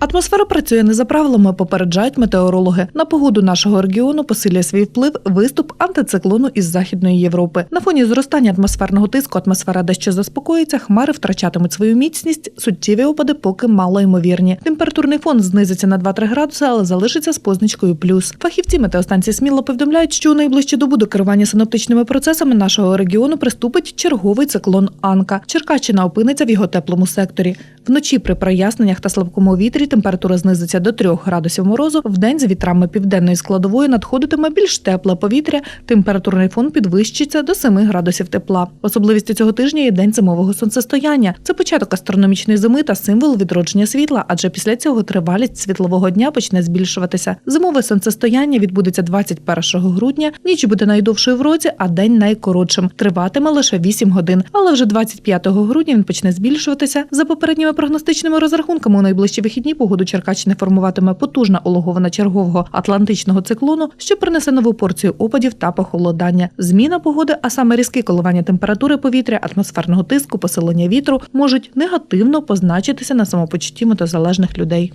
Атмосфера працює не за правилами, попереджають метеорологи. На погоду нашого регіону посилює свій вплив виступ антициклону із Західної Європи. На фоні зростання атмосферного тиску атмосфера дещо заспокоїться, хмари втрачатимуть свою міцність, суттєві опади поки мало ймовірні. Температурний фон знизиться на 2-3 градуси, але залишиться з позначкою плюс. Фахівці метеостанції сміло повідомляють, що у найближчі добу до керування синоптичними процесами нашого регіону приступить черговий циклон Анка. Черкащина опиниться в його теплому секторі. Вночі при проясненнях та слабкому вітрі температура знизиться до 3 градусів морозу. Вдень з вітрами південної складової надходитиме більш тепле повітря. Температурний фон підвищиться до 7 градусів тепла. Особливістю цього тижня є день зимового сонцестояння. Це початок астрономічної зими та символ відродження світла, адже після цього тривалість світлового дня почне збільшуватися. Зимове сонцестояння відбудеться 21 грудня. Ніч буде найдовшою в році, а день найкоротшим. Триватиме лише 8 годин. Але вже 25 грудня він почне збільшуватися. За попередніми прогностичними розрахунками у найближчі вихідні погоду Черкащини формуватиме потужна ологована чергового атлантичного циклону, що принесе нову порцію опадів та похолодання. Зміна погоди, а саме різкі коливання температури повітря, атмосферного тиску, посилення вітру, можуть негативно позначитися на самопочутті мотозалежних людей.